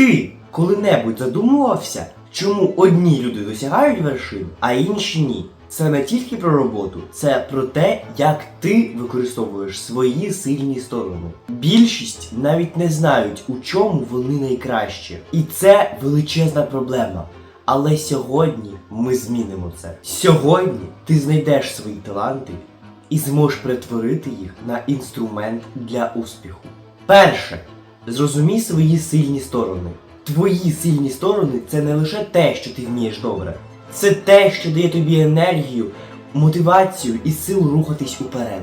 Ти коли-небудь задумувався, чому одні люди досягають вершин, а інші ні? Це не тільки про роботу, це про те, як ти використовуєш свої сильні сторони. Більшість навіть не знають, у чому вони найкращі. І це величезна проблема. Але сьогодні ми змінимо це. Сьогодні ти знайдеш свої таланти і зможеш перетворити їх на інструмент для успіху. Перше, зрозумій свої сильні сторони. Твої сильні сторони це не лише те, що ти вмієш добре, це те, що дає тобі енергію, мотивацію і силу рухатись уперед.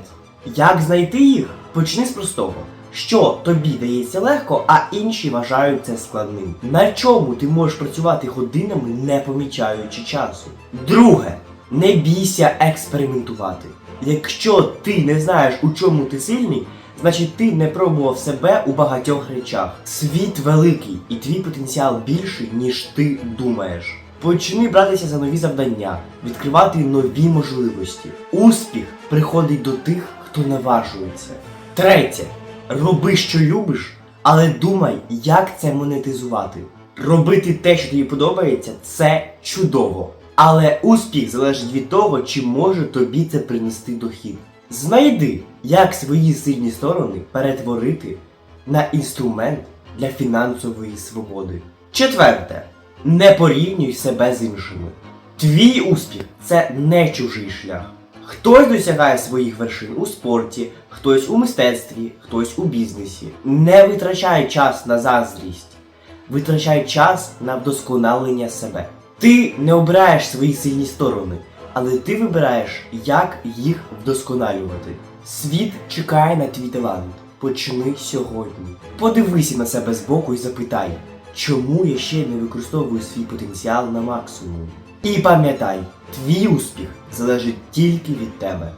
Як знайти їх? Почни з простого. Що тобі дається легко, а інші вважають це складним. На чому ти можеш працювати годинами, не помічаючи часу? Друге, не бійся експериментувати. Якщо ти не знаєш, у чому ти сильний, значить ти не пробував себе у багатьох речах. Світ великий, і твій потенціал більший, ніж ти думаєш. Почни братися за нові завдання, відкривати нові можливості. Успіх приходить до тих, хто наважується. Третє. Роби, що любиш, але думай, як це монетизувати. Робити те, що тобі подобається, це чудово. Але успіх залежить від того, чи може тобі це принести дохід. Знайди, як свої сильні сторони перетворити на інструмент для фінансової свободи. Четверте. Не порівнюй себе з іншими. Твій успіх це не чужий шлях. Хтось досягає своїх вершин у спорті, хтось у мистецтві, хтось у бізнесі. Не витрачай час на заздрість, витрачай час на вдосконалення себе. Ти не обираєш свої сильні сторони, але ти вибираєш, як їх вдосконалювати. Світ чекає на твій талант. Почни сьогодні. Подивися на себе збоку і запитай, чому я ще не використовую свій потенціал на максимум. І пам'ятай, твій успіх залежить тільки від тебе.